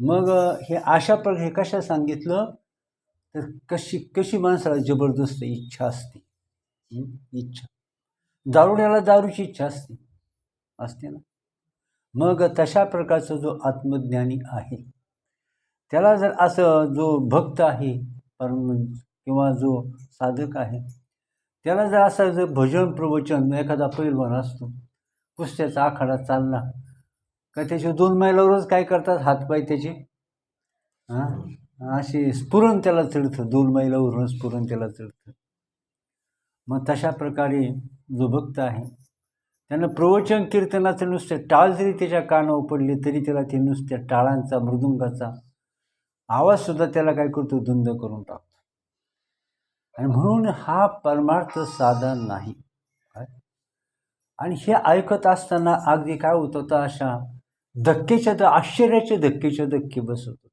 मग हे अशा प्र हे कशा सांगितलं? तर कशी कशी माणसाला जबरदस्त इच्छा असते? इच्छा. दारुड्याला दारूची इच्छा असते. असते ना? मग तशा प्रकारचा जो आत्मज्ञानी आहे त्याला जर असं जो भक्त आहे परम किंवा जो साधक आहे त्याला जर असं जर भजन प्रवचन एखादा पैलवान असतो कुस्त्याचा आखाडा चालला का त्याची दोन मैलावरच काय करतात? हातपाय त्याचे? हां? असे स्फुरण त्याला चढतं. दोन मैलावरून स्फुरण त्याला चढतं. मग तशा प्रकारे जो भक्त आहे त्यानं प्रवचन कीर्तनाचं नुसतं टाळ जरी त्याच्या कानावर पडले तरी त्याला ते नुसत्या टाळांचा मृदुंगाचा आवाजसुद्धा त्याला काय करतो? धुंद करून टाकतो. आणि म्हणून हा परमार्थ साधा नाही. आणि हे ऐकत असताना अगदी काय होत होता अशा धक्केच्या तर आश्चर्याचे धक्केच्या धक्के बसत होते.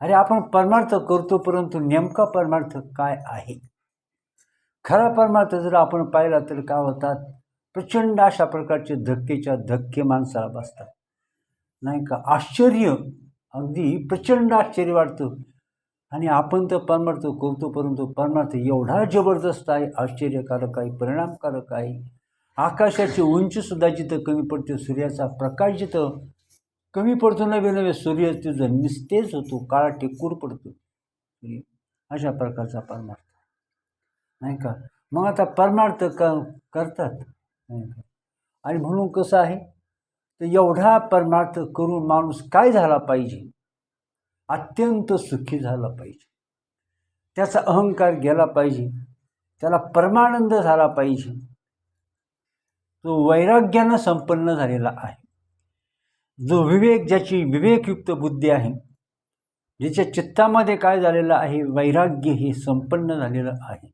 अरे आपण परमार्थ करतो परंतु नेमका परमार्थ काय आहे? खरा परमार्थ जर आपण पाहिला तर काय होतात? प्रचंड अशा प्रकारचे धक्केच्या धक्के माणसाला बसतात. नाही का? आश्चर्य. अगदी प्रचंड आश्चर्य वाटतं. आणि आपण तर परमार्थ करतो परंतु परमार्थ एवढा जबरदस्त आहे आश्चर्यकारक आहे परिणामकारक आहे. आकाशाची उंचीसुद्धा जिथं कमी पडते सूर्याचा प्रकाश जिथं कमी पडतो नवे नवे सूर्य तुझं निस्तेज होतो काळा टेकूर पडतो. अशा प्रकारचा परमार्थ. नाही का? मग आता परमार्थ क करतात. नाही का? आणि म्हणून कसं आहे? तर एवढा परमार्थ करून माणूस काय झाला पाहिजे? अत्यंत सुखी झाला पाहिजे. त्याचा अहंकार गेला पाहिजे. त्याला परमानंद झाला पाहिजे. तो वैराग्यानं संपन्न झालेला आहे. जो विवेक ज्याची विवेकयुक्त बुद्धी आहे ज्याच्या चित्तामध्ये काय झालेलं आहे वैराग्य हे संपन्न झालेलं आहे.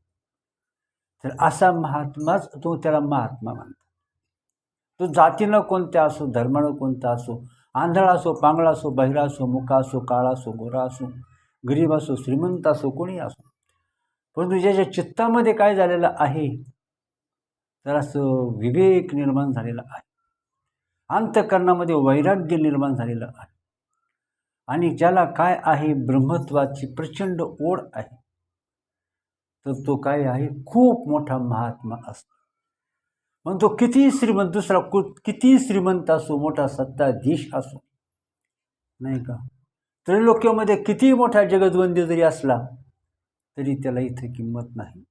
तर असा महात्माच तो त्याला महात्मा मानतो तो जातीनं कोणत्या असो धर्मानं कोणता असो आंधळा असो पांगळा असो बहिरा असो मुका असो काळा असो गोरा असो गरीब असो श्रीमंत असो कोणी असो. परंतु ज्याच्या चित्तामध्ये काय झालेलं आहे तर असं विवेक निर्माण झालेला आहे. अंतकरणामध्ये वैराग्य निर्माण झालेलं आहे. आणि ज्याला काय आहे? ब्रह्मत्वाची प्रचंड ओढ आहे. तर तो काय आहे? खूप मोठा महात्मा असतो. मग तो किती श्रीमंत दुसरा कु किती श्रीमंत असो मोठा सत्ताधीश असो नाही का? त्रैलोक्यामध्ये किती मोठा जगदबंदी जरी असला तरी त्याला इथं किंमत नाही.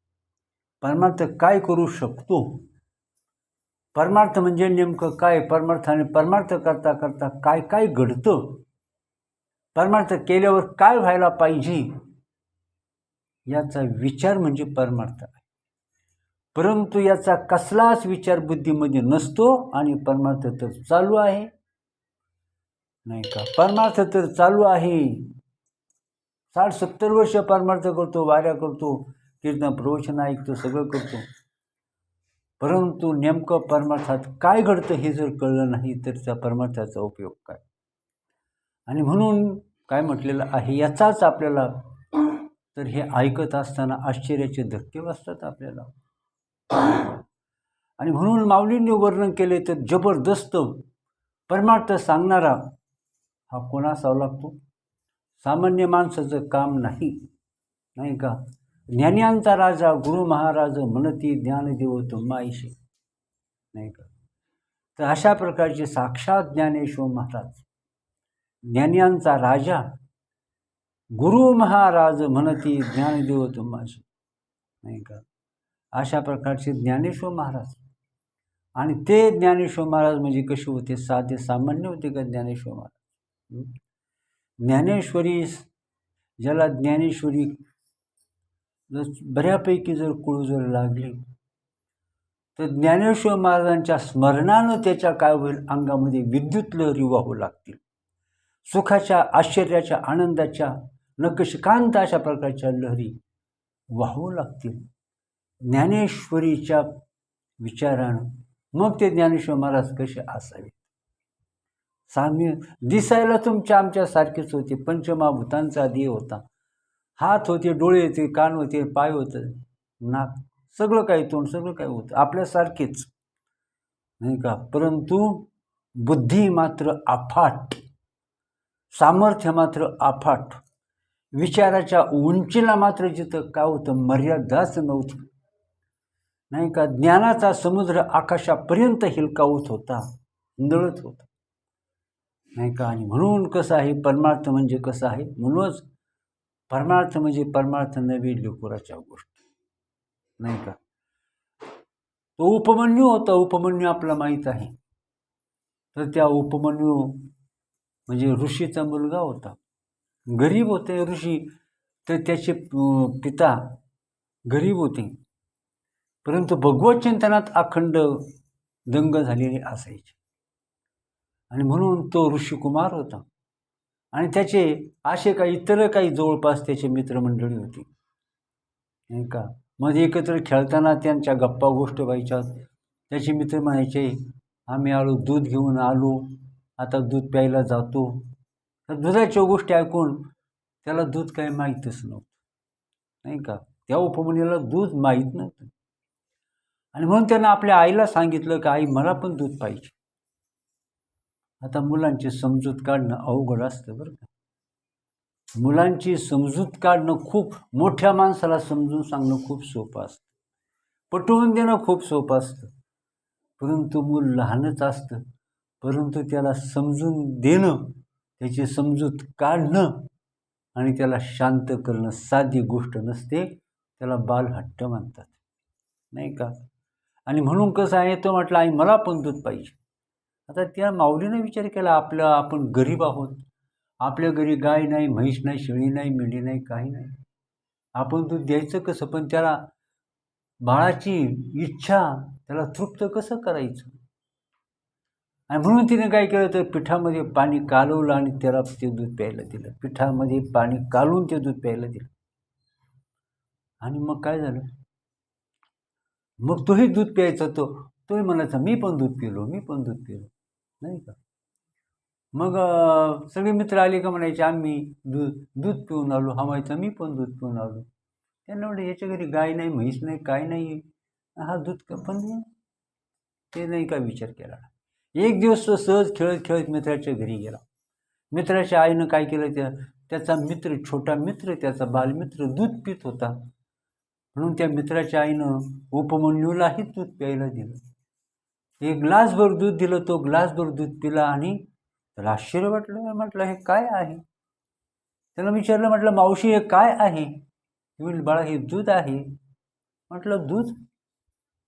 परमार्थ काय करू शकतो? परमार्थ म्हणजे नेमकं काय? परमार्थाने परमार्थ करता करता काय काय घडतं? परमार्थ केल्यावर काय व्हायला पाहिजे? याचा विचार म्हणजे परमार्थ आहे. परंतु याचा कसलाच विचार बुद्धीमध्ये नसतो आणि परमार्थ तर चालू आहे. नाही का? परमार्थ तर चालू आहे. साठ सत्तर वर्ष परमार्थ करतो वाऱ्या करतो. कीर्तन प्रवचन ऐकतो सगळं करतो. परंतु नेमकं परमार्थात काय घडतं हे जर कळलं नाही तर त्या परमार्थाचा उपयोग काय? आणि म्हणून काय म्हटलेलं आहे याचाच आपल्याला तर हे ऐकत असताना आश्चर्याचे धक्के बसतात आपल्याला. आणि म्हणून माऊलींनी वर्णन केले तर जबरदस्त परमार्थ सांगणारा हा कोणासावा लागतो सामान्य माणसाचं काम नाही नाही का? ज्ञानियांचा राजा गुरु महाराज मनती ज्ञानदेव तुम्हाईशी नाही का? तर अशा प्रकारचे साक्षात ज्ञानेश्वर महाराज. ज्ञान्यांचा राजा गुरु महाराज म्हणती ज्ञानदेव तुम्हाशी. नाही का? अशा प्रकारचे ज्ञानेश्वर महाराज. आणि ते ज्ञानेश्वर महाराज म्हणजे कसे होते? साधे सामान्य होते का ज्ञानेश्वर महाराज? ज्ञानेश्वरी ज्याला ज्ञानेश्वरी जर बऱ्यापैकी जर कुळू जर लागली तर ज्ञानेश्वर महाराजांच्या स्मरणानं त्याच्या काय होईल? अंगामध्ये विद्युत लहरी वाहू लागतील. सुखाच्या आश्चर्याच्या आनंदाच्या नकशिकांत अशा प्रकारच्या लहरी वाहू लागतील. ज्ञानेश्वरीच्या विचारानं मग ते ज्ञानेश्वर महाराज कसे असावे? साम्य दिसायला तुमच्या आमच्यासारखेच होते. पंचमाभूतांचा देह होता. हात होते डोळे होते कान होते पाय होतं नाक सगळं काही तोंड सगळं काही होतं. आपल्यासारखेच. नाही का? परंतु बुद्धी मात्र अफाट. सामर्थ्य मात्र अफाट. विचाराच्या उंचीला मात्र जिथं काय होतं मर्यादाच नव्हती. नाही का? ज्ञानाचा समुद्र आकाशापर्यंत हिलकावत होता हिंदळत होता. नाही का? आणि म्हणून कसं आहे? परमार्थ म्हणजे कसं आहे? म्हणूनच परमार्थ म्हणजे परमार्थ नव्हे लेकुराच्या गोष्टी. नाही का? तो उपमन्यू होता उपमन्यू आपला माहीत आहे. तर त्या उपमन्यू म्हणजे ऋषीचा मुलगा होता. गरीब होते ऋषी तर त्याचे पिता गरीब होते. परंतु भगवत चिंतनात अखंड दंग झालेले असायचे. आणि म्हणून तो ऋषिकुमार होता. आणि त्याचे असे काही इतर काही जवळपास त्याचे मित्रमंडळी होती. नाही का? मध्ये एकत्र खेळताना त्यांच्या गप्पा गोष्ट व्हायच्या. त्याचे मित्र म्हणायचे आम्ही आलो दूध घेऊन आलो. आता दूध प्यायला जातो. तर दुधाच्या गोष्टी ऐकून त्याला दूध काही माहीतच नव्हतं. नाही का? त्या उपमनीला दूध माहीत नव्हतं. आणि म्हणून त्यानं आपल्या आईला सांगितलं की आई मला पण दूध पाहिजे. आता मुलांची समजूत काढणं अवघड असतं बरं का. मुलांची समजूत काढणं खूप मोठ्या माणसाला समजून सांगणं खूप सोपं असतं. पटवून देणं खूप सोपं असतं. परंतु मूल लहानच असतं. परंतु त्याला समजून देणं त्याची समजूत काढणं आणि त्याला शांत करणं साधी गोष्ट नसते त्याला बालहट्ट म्हणतात. नाही का? आणि म्हणून कसं आहे तो म्हटलं आई मला पण दूध पाहिजे. आता त्या माऊलीनं विचार केला आपलं आपण गरीब आहोत. आपल्या घरी गाय नाही म्हैस नाही शेळी नाही मेंढी नाही काही नाही. आपण दूध द्यायचं कसं? पण त्याला बाळाची इच्छा त्याला तृप्त कसं करायचं? आणि म्हणून तिने काय केलं तर पिठामध्ये पाणी कालवलं आणि त्याला ते दूध प्यायला दिलं. पिठामध्ये पाणी कालवून ते दूध प्यायला दिलं. आणि मग काय झालं? मग तोही दूध प्यायचा तो. तोही म्हणायचा मी पण दूध पिलो मी पण दूध पिलो. नाही का? मग सगळे मित्र आले का म्हणायचे आम्ही दूध दूध पिऊन आलो हा म्हणायचा मी पण दूध पिऊन आलो. त्यांना म्हणजे याच्या घरी गाय नाही म्हैस नाही काय नाही. हा दूध का पण ते नाही का विचार केला. एक दिवस तो सहज खेळत खेळत मित्राच्या घरी गेला. मित्राच्या आईनं काय केलं त्या त्याचा मित्र छोटा मित्र त्याचा बालमित्र दूध पित होता. म्हणून त्या मित्राच्या आईनं उपमन्यूलाही दूध प्यायला दिलं. एक ग्लासभर दूध दिलं तो ग्लासभर दूध पिला आणि त्याला आश्चर्य वाटलं. म्हटलं हे काय आहे? त्याला विचारलं म्हटलं मावशी हे काय आहे? बाळा हे दूध आहे. म्हटलं दूध?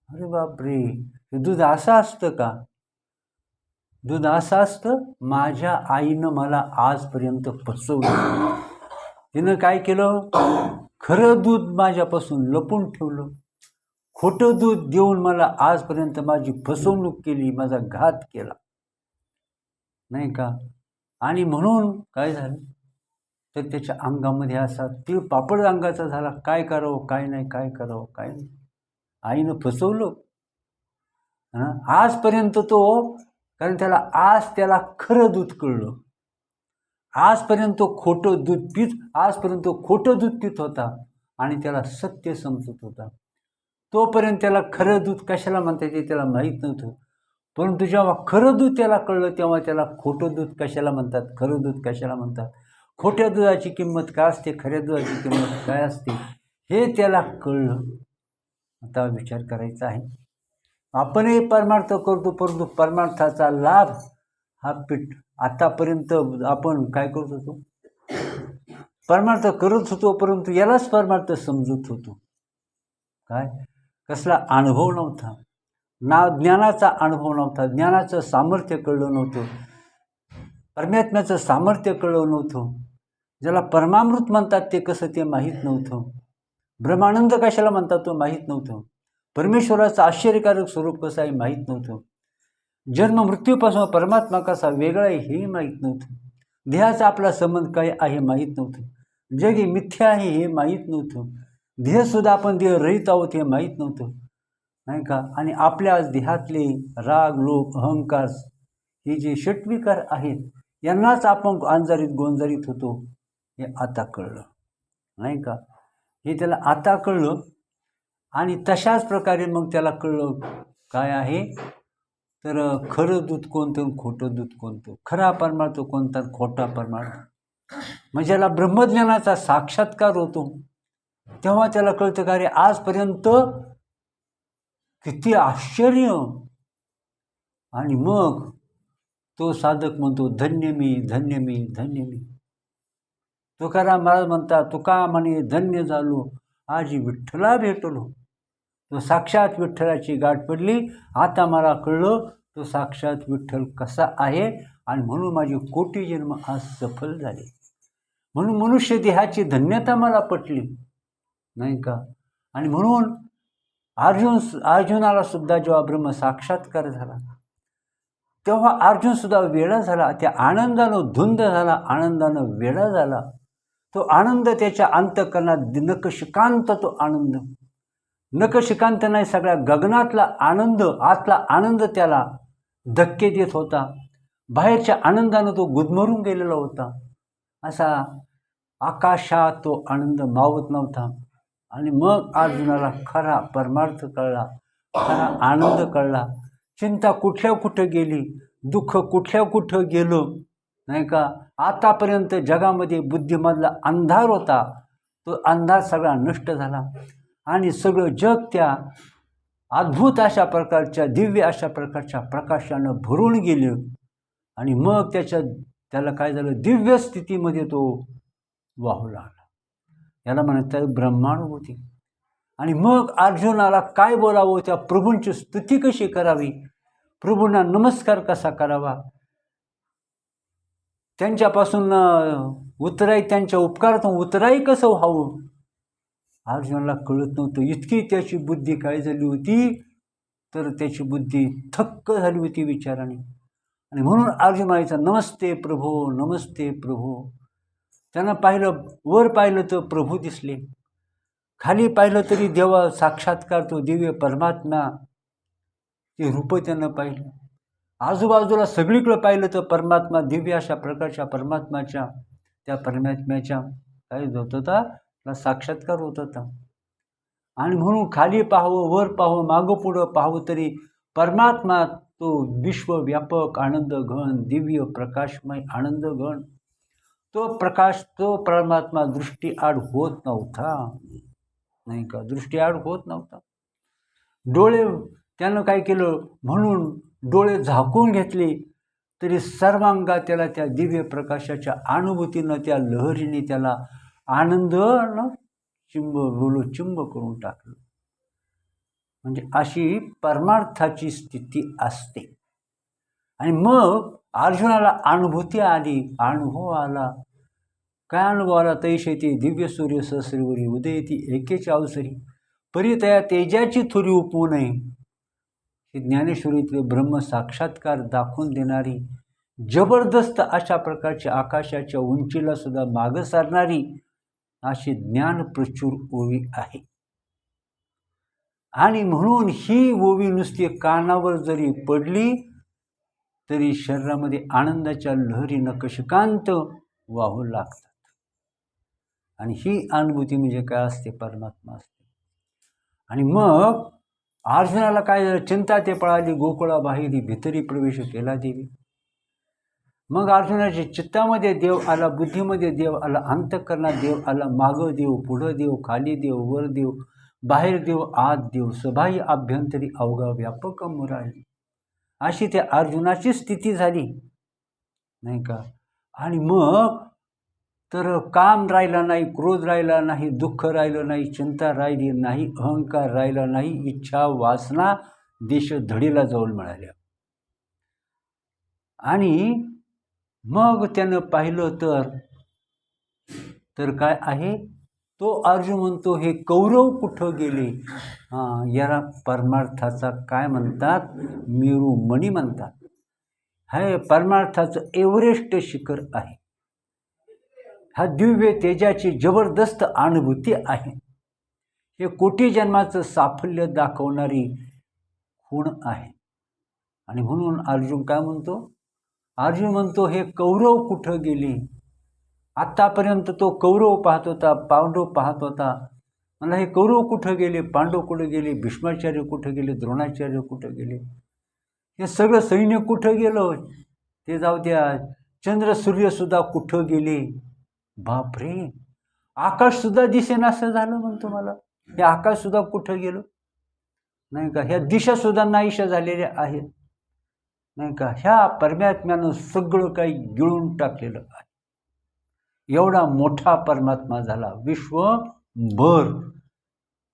अरे बापरे! हे दूध असं असतं का? दूध असं असतं? माझ्या आईनं मला आजपर्यंत फसवलं. तिनं काय केलं? खरं दूध माझ्यापासून लपून ठेवलं. खोटं दूध देऊन मला आजपर्यंत माझी फसवणूक केली माझा घात केला. नाही का? आणि म्हणून काय झालं? तर त्याच्या अंगामध्ये असा तीळ पापड अंगाचा झाला. काय करावं? काय नाही? काय करावं? काय नाही? आईनं फसवलं. आजपर्यंत तो कारण त्याला आज त्याला खरं दूध कळलं. आजपर्यंत तो खोटं दूध पित आजपर्यंत तो खोटं दूध पित होता आणि त्याला सत्य समजत होता. तोपर्यंत त्याला खरं दूध कशाला म्हणता येते त्याला माहीत नव्हतं. परंतु जेव्हा खरं दूध त्याला कळलं तेव्हा त्याला खोटं दूध कशाला म्हणतात? खरं दूध कशाला म्हणतात? खोट्या दुधाची किंमत काय असते? खऱ्या दुधाची किंमत काय असते? हे त्याला कळलं. आता विचार करायचा आहे. आपणही परमार्थ करतो परंतु परमार्थाचा लाभ हा पीठ आतापर्यंत आपण काय करत होतो? परमार्थ करत होतो परंतु यालाच परमार्थ समजत होतो. काय? कसला अनुभव नव्हता. ना ज्ञानाचा अनुभव नव्हता ज्ञानाचं सामर्थ्य कळलं नव्हतं. परमात्म्याचं सामर्थ्य कळलं नव्हतं. ज्याला परमामृत म्हणतात ते कसं ते माहीत नव्हतं. ब्रह्मानंद कशाला म्हणतात तो माहीत नव्हतं. परमेश्वराचं आश्चर्यकारक स्वरूप कसं आहे माहीत नव्हतं. जन्म मृत्यूपासून परमात्मा कसा वेगळा आहे हेही माहीत नव्हतं. देहाचा आपला संबंध काय आहे माहीत नव्हतं. जग हे मिथ्या आहे हे माहीत नव्हतं. देहसुद्धा आपण देह रहित आहोत हे माहीत नव्हतं. नाही का? आणि आपल्या देहातले राग लोभ अहंकार हे जे षटविकार आहेत यांनाच आपण अंजारीत गोंजारीत होतो हे आता कळलं. नाही का? हे त्याला आता कळलं आणि तशाच प्रकारे मग त्याला कळलं काय आहे? तर खरं दूध कोणतं आणि खोटं दूध कोणतं? खरा परमार्थ कोणता आणि खोटा परमार्थ? म्हणजे ज्याला ब्रह्मज्ञानाचा साक्षात्कार होतो तेव्हा त्याला कळतं का रे आजपर्यंत किती आश्चर्य. आणि मग तो साधक म्हणतो धन्य मी धन्य मी धन्य मी. तुकाराम महाराज म्हणता तुका म्हणे धन्य झालो आज विठ्ठला भेटलो. तो साक्षात विठ्ठलाची गाठ पडली. आता मला कळलं तो साक्षात विठ्ठल कसा आहे आणि म्हणून माझी कोटी जन्म आज सफल झाले. म्हणून मनुष्य देहाची धन्यता मला पटली. नाही का? आणि म्हणून अर्जुन अर्जुनाला सुद्धा जेव्हा ब्रह्म साक्षात्कार झाला तेव्हा अर्जुन सुद्धा वेळा झाला त्या आनंदानं धुंद झाला आनंदानं वेळा झाला. तो आनंद त्याच्या अंतकरणात नकशिकांत तो आनंद. नकशिकांत नाही सगळ्या गगनातला आनंद आतला आनंद त्याला धक्के देत होता. बाहेरच्या आनंदानं तो गुदमरून गेलेला होता. असा आकाशात तो आनंद मावत नव्हता. आणि मग अर्जुनाला खरा परमार्थ कळला खरा आनंद कळला. चिंता कुठल्या कुठं गेली? दुःख कुठल्या कुठं गेलं? नाही का? आतापर्यंत जगामध्ये बुद्धिमधला अंधार होता. तो अंधार सगळा नष्ट झाला. आणि सगळं जग त्या अद्भुत अशा प्रकारच्या दिव्य अशा प्रकारच्या प्रकाशानं भरून गेलं. आणि मग त्याच्या त्याला काय झालं? दिव्य स्थितीमध्ये तो वाहू लागला. याला म्हणतात ब्रह्मानुभूती. आणि मग अर्जुनाला काय बोलावं? त्या प्रभूंची स्तुती कशी करावी? प्रभूंना नमस्कार कसा करावा? त्यांच्यापासून उतराई त्यांच्या उपकारातून उतराई कसं व्हावं? अर्जुनाला कळत नव्हतं. इतकी त्याची बुद्धी काय झाली होती? तर त्याची बुद्धी थक्क झाली होती विचाराने. आणि म्हणून अर्जुन म्हणायचा नमस्ते प्रभो नमस्ते प्रभो. त्यांना पाहिलं वर पाहिलं तर प्रभू दिसले. खाली पाहिलं तरी देवा साक्षात्कार तो दिव्य परमात्मा ते रूप त्यानं पाहिलं. आजूबाजूला सगळीकडं पाहिलं तर परमात्मा दिव्य अशा प्रकारच्या परमात्माच्या त्या परमात्म्याच्या. काय होत होता? त्याला साक्षात्कार होत होता. आणि म्हणून खाली पाहावं वर पाहावं मागं पुढं पाहावं तरी परमात्मा तो विश्वव्यापक आनंद घन दिव्य प्रकाशमय आनंद घन तो प्रकाश तो परमात्मा दृष्टी आड होत नव्हता. नाही का? दृष्टी आड होत नव्हता. डोळे त्यानं काय केलं? म्हणून डोळे झाकून घेतले तरी सर्वांगा त्याला त्या दिव्य प्रकाशाच्या अनुभूतीनं त्या लहरीने त्याला आनंद चिंब बोलू चिंब करून टाकलं. म्हणजे अशी परमार्थाची स्थिती असते. आणि मग अर्जुनाला अनुभूती आली अनुभव आला. काय अनुभव आला? तैशे ते दिव्य सूर्य सहस्रीवरी उदयती एकेची अवसरी. परितया तेजाची थोरी उपवू नये. ही ज्ञानेश्वरीतले ब्रह्म साक्षात्कार दाखवून देणारी जबरदस्त अशा प्रकारची आकाशाच्या उंचीला सुद्धा मागं सारणारी अशी ज्ञान प्रचूर ओवी आहे. आणि म्हणून ही ओवी नुसती कानावर जरी पडली तरी शरीरामध्ये आनंदाच्या लहरी नकशकांत वाहू लागतात. आणि ही अनुभूती म्हणजे काय असते? परमात्मा असते. आणि मग अर्जुनाला काय झालं? चिंता ते पळाली गोकुळा बाहेरी भितरी प्रवेश केला देवी. मग अर्जुनाच्या चित्तामध्ये देव आला बुद्धीमध्ये देव आला अंतकरणात देव आला मागं देव पुढं देव खाली देव वर देव बाहेर देव आत देव सभाही अभ्यंतरी अवघा व्यापक मुराळी अशी त्या अर्जुनाची स्थिती झाली. नाही का? आणि मग तर काम राहिला नाही क्रोध राहिला नाही दुःख राहिलं नाही चिंता राहिली नाही अहंकार राहिला नाही इच्छा वासना देश धडीला जाऊन मिळाल्या. आणि मग त्यानं पाहिलं तर तर काय आहे? तो अर्जुन म्हणतो हे कौरव कुठं गेले? हां याला परमार्थाचा काय म्हणतात? मेरुमणी म्हणतात. हे परमार्थाचं एव्हरेस्ट शिखर आहे. हा दिव्य तेजाची जबरदस्त अनुभूती आहे. हे कोटी जन्माचं साफल्य दाखवणारी खूण आहे. आणि म्हणून अर्जुन काय म्हणतो? अर्जुन म्हणतो हे कौरव कुठं गेले? आत्तापर्यंत तो कौरव पाहत होता पांडव पाहत होता मला हे कौरव कुठं गेले? पांडव कुठं गेले? भीष्माचार्य कुठं गेले? द्रोणाचार्य कुठं गेले? हे सगळं सैन्य कुठं गेलं? ते जाऊ द्या. चंद्र सूर्यसुद्धा कुठं गेले? बापरे! आकाशसुद्धा दिसेनासं झालं म्हणतो मला हे आकाशसुद्धा कुठं गेलं? नाही का? ह्या दिशासुद्धा नाहीशा झालेल्या आहेत. नाही का? ह्या परमात्म्यानं सगळं काही गिळून टाकलेलं आहे. एवढा मोठा परमात्मा झाला. विश्व भर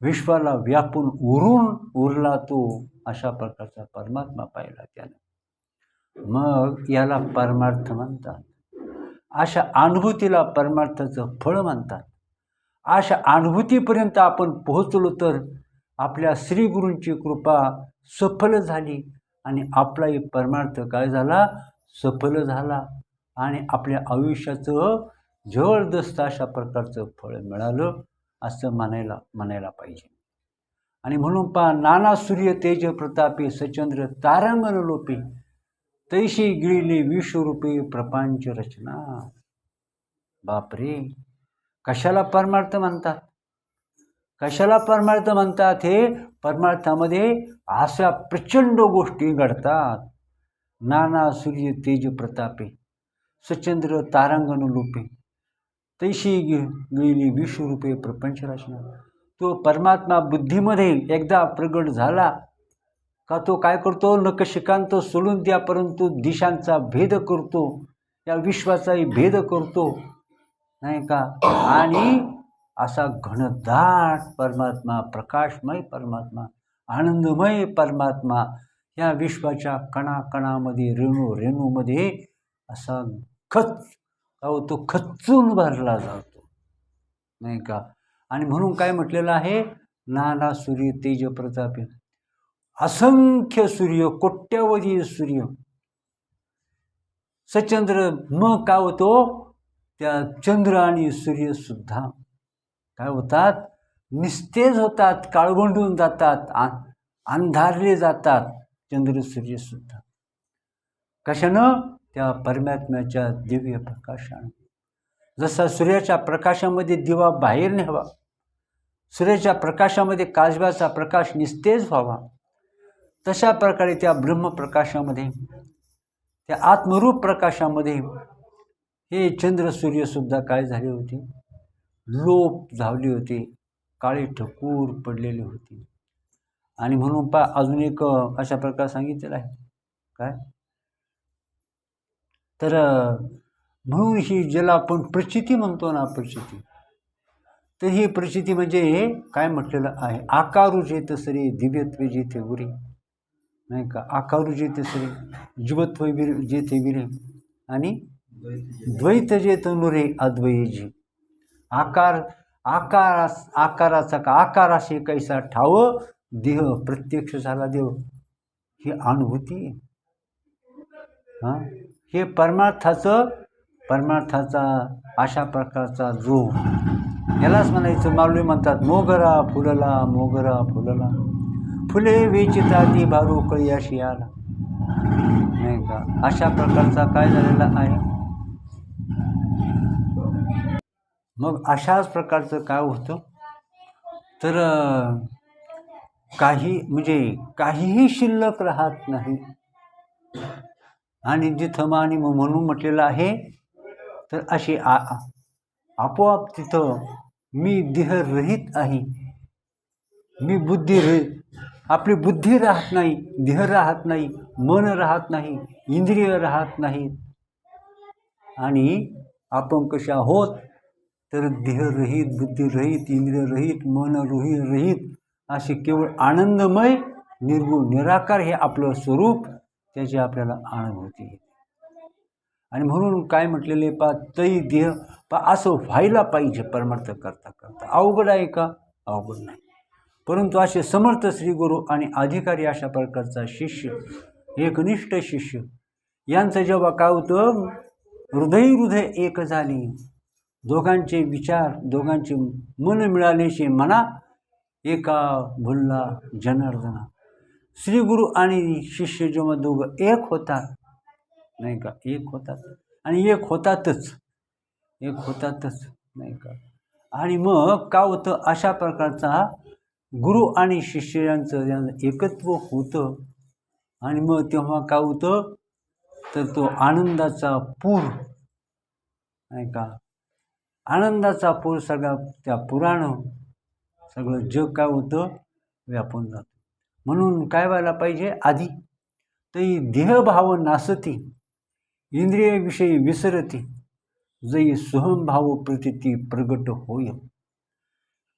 विश्वाला व्यापून उरून उरला तो अशा प्रकारचा परमात्मा पाहिला त्यानं. मग याला परमार्थ म्हणतात. अशा अनुभूतीला परमार्थाचं फळ म्हणतात. अशा अनुभूतीपर्यंत आपण पोहोचलो तर आपल्या श्रीगुरूंची कृपा सफल झाली आणि आपलाही परमार्थ काय झाला? सफल झाला आणि आपल्या आयुष्याचं जबरदस्त अशा प्रकारचं फळ मिळालं. असं म्हणायला म्हणायला पाहिजे. आणि म्हणून पहा नाना सूर्य तेज प्रतापे सचंद्र तारांगण लोपी तैशी गिळले विश्वरूपी प्रपंच रचना. बापरे! कशाला परमार्थ म्हणतात? कशाला परमार्थ म्हणतात हे? परमार्थामध्ये अशा प्रचंड गोष्टी घडतात. नाना सूर्य तेज प्रतापे सचंद्र तारांगण लोपे तैशी गेली विश्वरूपे प्रपंच रचना. तो परमात्मा बुद्धीमध्ये एकदा प्रगट झाला का तो काय करतो? नकशिकांत सोडून द्या परंतु दिशांचा भेद करतो. या विश्वाचाही भेद करतो. नाही का? आणि असा घनदाट परमात्मा प्रकाशमय परमात्मा आनंदमय परमात्मा या विश्वाच्या कणाकणामध्ये रेणू रेणूमध्ये असा खच अहो तो खच्चून भरला जातो. नाही का? आणि म्हणून काय म्हटलेलं आहे? नाना सूर्य तेज प्रतापे. असंख्य सूर्य कोट्यावधी सूर्य. सचंद्र मग काय होतो? त्या चंद्र आणि सूर्यसुद्धा काय होतात? निस्तेज होतात काळवंडून जातात आ अंधारले जातात चंद्र सूर्यसुद्धा कशानं? त्या परमात्म्याच्या दिव्य प्रकाशाने. जसा सूर्याच्या प्रकाशामध्ये दिवा बाहेर न्यावा सूर्याच्या प्रकाशामध्ये काजव्याचा प्रकाश निस्तेज व्हावा तशा प्रकारे त्या ब्रह्मप्रकाशामध्ये त्या आत्मरूप प्रकाशामध्ये हे चंद्र सूर्यसुद्धा काय झाले होते? लोप झाले होते काळे ठकूर पडलेले होते. आणि म्हणून पा अजून एक अशा प्रकार सांगितलेला आहे काय? तर म्हणून ही ज्याला आपण प्रचिती म्हणतो ना प्रचिती. तर ही प्रचिती म्हणजे हे काय म्हटलेलं आहे? आकारू जेत सरी दिव्यत्व जेथे उरी. नाही का? आकारू जेते सरी जीवत्व विर जेथे विरे. आणि द्वैत जे तनुरे अद्वैजी आकार आकारा आकाराचा का? आकाराशी कैसा ठाव देह प्रत्यक्ष झाला देव. ही अनुभूती हां? हे परमार्थाचं परमार्थाचा अशा प्रकारचा जो यालाच म्हणायचं माऊली म्हणतात मोगरा फुलला मोगरा फुलला. फुले वेचिता ती भारू कळी आला. नाही का? अशा प्रकारचा काय झालेला आहे? मग अशाच प्रकारचं काय होतं? तर काही म्हणजे काहीही शिल्लक राहत नाही. आणि जिथं मानी म्हणून म्हटलेलं आहे तर अशी आ आपोआप तिथं मी देहरहित आहे. मी बुद्धी आपली बुद्धी राहत नाही देह राहत नाही मन राहत नाही इंद्रिय राहत नाहीत आणि आपण कसे आहोत तर देहरहित बुद्धिरहित इंद्रियरहित मन रहित असे केवळ आनंदमय निर्गुण निराकार हे आपलं स्वरूप त्याची आपल्याला अनुभूती येते. आणि म्हणून काय म्हटलेले पा तई देह पा असं व्हायला पाहिजे परमार्थ करता करता. अवघड आहे का? अवघड नाही. परंतु असे समर्थ श्रीगुरू आणि अधिकारी अशा प्रकारचा शिष्य एकनिष्ठ शिष्य यांचं जेव्हा काय होतं हृदय हृदय एक झाली. दोघांचे विचार दोघांचे मन मिळाल्याचे मना एका भुल्ला जनार्दना श्रीगुरू आणि शिष्य जेव्हा दोघं एक होतात. नाही का? एक होतात. आणि एक होतातच. एक होतातच. नाही का? आणि मग का होतं? अशा प्रकारचा गुरु आणि शिष्य यांचं एकत्व होतं. आणि मग तेव्हा का होतं? तर तो आनंदाचा पूर. नाही का? आनंदाचा पूर सगळा त्या पुराणं सगळं जग काय होतं? व्यापून जातं. म्हणून काय व्हायला पाहिजे? आधी. तरी देहभाव नासती. इंद्रियविषयी विसरती. जई सोहमभाव प्रतिती प्रगट होय.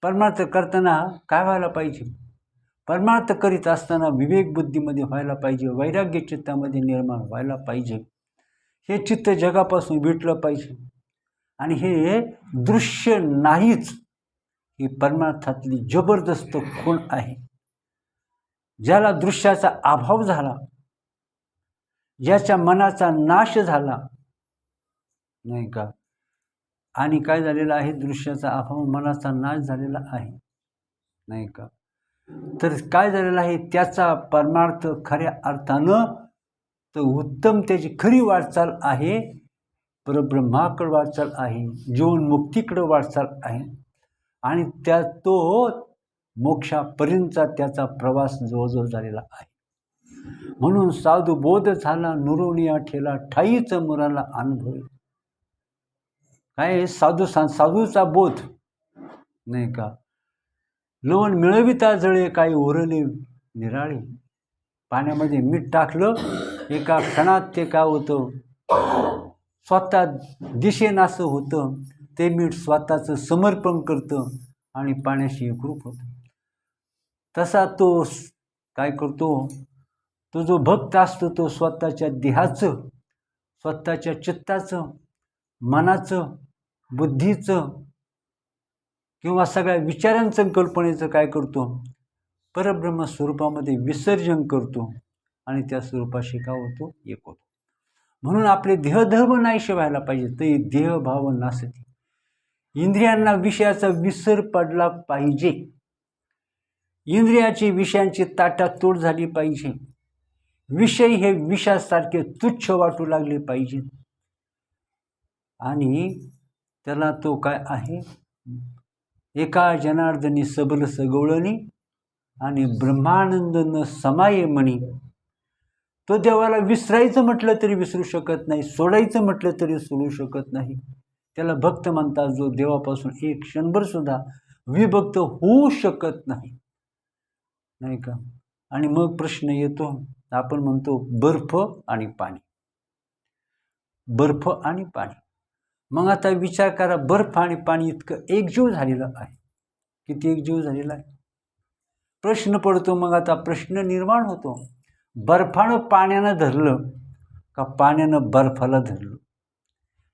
परमार्थ करताना काय व्हायला पाहिजे? परमार्थ करीत असताना विवेक बुद्धीमध्ये व्हायला पाहिजे. वैराग्य चित्तामध्ये निर्माण व्हायला पाहिजे. हे चित्त जगापासून विटलं पाहिजे. आणि हे दृश्य नाहीच. ही परमार्थातली जबरदस्त खूण आहे. ज्याला दृश्याचा अभाव झाला ज्याच्या मनाचा नाश झाला नाही का? आणि काय झालेलं आहे? दृश्याचा अभाव मनाचा नाश झालेला आहे नाही का? तर काय झालेलं आहे? त्याचा परमार्थ खऱ्या अर्थानं तर उत्तम त्याची खरी वाटचाल आहे परब्रह्माकडं वाटचाल आहे जीवन मुक्तीकडं वाटचाल आहे. आणि त्या तो मोक्षापर्यंतचा त्याचा प्रवास जवळजवळ झालेला आहे. म्हणून साधू बोध झाला नुरोनिया ठेला ठाईच मुराला अनुभव काय साधू सा साधूचा बोध? नाही का? लवण मिळविता जळे काही उरले निराळे. पाण्यामध्ये मीठ टाकलं एका क्षणात ते काय होतं? स्वतः दिशेनासं होतं. ते मीठ स्वतःचं समर्पण करतं आणि पाण्याशी एकरूप होतं. तसा तो काय करतो? तो जो भक्त असतो तो स्वतःच्या देहाचं स्वतःच्या चित्ताचं मनाचं बुद्धीचं किंवा सगळ्या विचारांचं कल्पनेचं काय करतो? परब्रह्म स्वरूपामध्ये विसर्जन करतो आणि त्या स्वरूपाशी काय होतो? एक होतो. म्हणून आपले देहधर्म नाहीशे व्हायला पाहिजे ते देहभाव नासती. इंद्रियांना विषयाचा विसर पडला पाहिजे. इंद्रियाची विषयांची ताटातोड झाली पाहिजे. विषय हे विषासारखे तुच्छ वाटू लागले पाहिजेत आणि त्याला तो काय आहे? एका जनार्दनी सबल सगवळणी आणि ब्रह्मानंद न समाये म्हणी तो देवाला विसरायचं म्हटलं तरी विसरू शकत नाही सोडायचं म्हटलं तरी सोडू शकत नाही. त्याला भक्त म्हणतात जो देवापासून एक क्षणभरसुद्धा विभक्त होऊ शकत नाही. नाही का? आणि मग प्रश्न येतो आपण म्हणतो बर्फ आणि पाणी. बर्फ आणि पाणी. मग आता विचार करा बर्फ आणि पाणी इतकं एकजीव झालेलं आहे. किती एकजीव झालेला आहे? प्रश्न पडतो मग आता प्रश्न निर्माण होतो. बर्फानं पाण्यानं धरलं का पाण्यानं बर्फाला धरलं?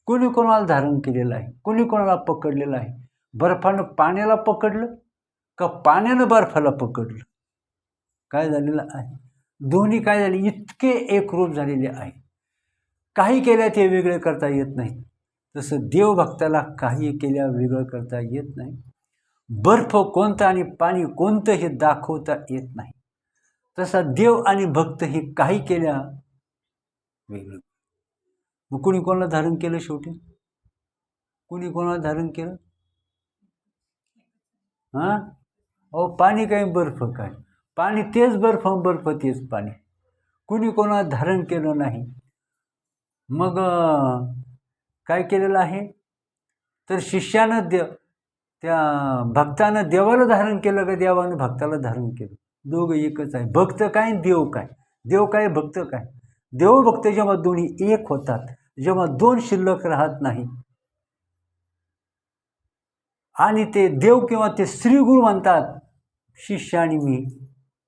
कोणी कोणाला धारण केलेलं आहे? कोणी कोणाला पकडलेलं आहे? बर्फानं पाण्याला पकडलं का पाण्यानं बर्फाला पकडलं? काय झालेलं आहे? दोन्ही काय झाले? इतके एकरूप झालेले आहे. काही केल्या ते वेगळे करता येत नाही तसं देवभक्ताला काही केल्या वेगळं करता येत नाही. बर्फ कोणतं आणि पाणी कोणतं हे दाखवता येत नाही. तसा देव आणि भक्त हे काही केल्या वेगळं मग कुणी कोणाला धारण केलं शेवटी? कुणी कोणाला धारण केलं? हां? अहो पाणी काय बर्फ काय? पाणी तेच बर्फ बर्फ तेच पाणी. कुणी कोणाला धारण केलं नाही. मग काय केलेलं आहे? तर शिष्यानं देव त्या भक्तानं देवाला धारण केलं का देवानं भक्ताला धारण केलं? दोघं एकच आहे. भक्त काय देव काय? देव काय भक्त काय? देवभक्त जेव्हा दोन्ही एक होतात जेव्हा दोन शिल्लक राहत नाही आणि ते देव किंवा ते श्रीगुरु म्हणतात शिष्य आणि मी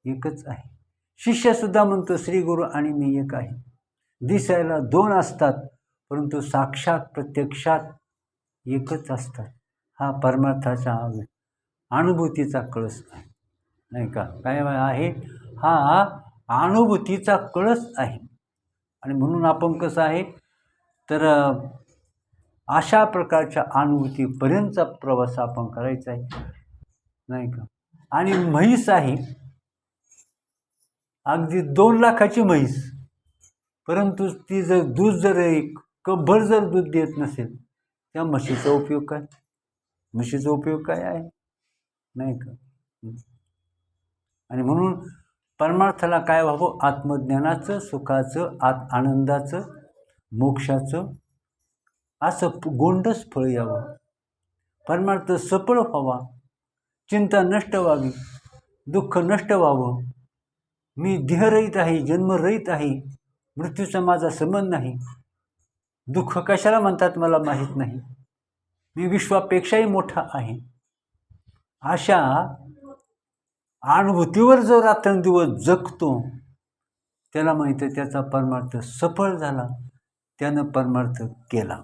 एकच आहे. शिष्यसुद्धा म्हणतो श्रीगुरु आणि मी एक आहे. दिसायला दोन असतात परंतु साक्षात प्रत्यक्षात एकच असतात. हा परमार्थाचा अनुभूतीचा कळस आहे. नाही का? काय आहे? हा अनुभूतीचा कळस आहे. आणि म्हणून आपण कसं आहे? तर अशा प्रकारच्या अनुभूतीपर्यंतचा प्रवास आपण करायचा आहे. नाही का? आणि म्हैस आहे अगदी दोन लाखाची म्हैस. परंतु ती जर दूध जर एक कपभर जर दूध देत नसेल त्या म्हशीचा उपयोग काय? म्हशीचा उपयोग काय आहे? नाही का? आणि म्हणून परमार्थाला काय व्हावं? आत्मज्ञानाचं सुखाचं आत आनंदाचं मोक्षाचं असं गोंडस फळ यावं. परमार्थ सफळ व्हावा. चिंता नष्ट व्हावी. दुःख नष्ट व्हावं. मी देहरहित आहे जन्मरहित आहे मृत्यूचा माझा संबंध नाही. दुःख कशाला म्हणतात मला माहीत नाही. मी विश्वापेक्षाही मोठा आहे. अशा अनुभूतीवर जो रात्रंदिवस जगतो त्याला माहिती आहे त्याचा परमार्थ सफळ झाला त्यानं परमार्थ केला.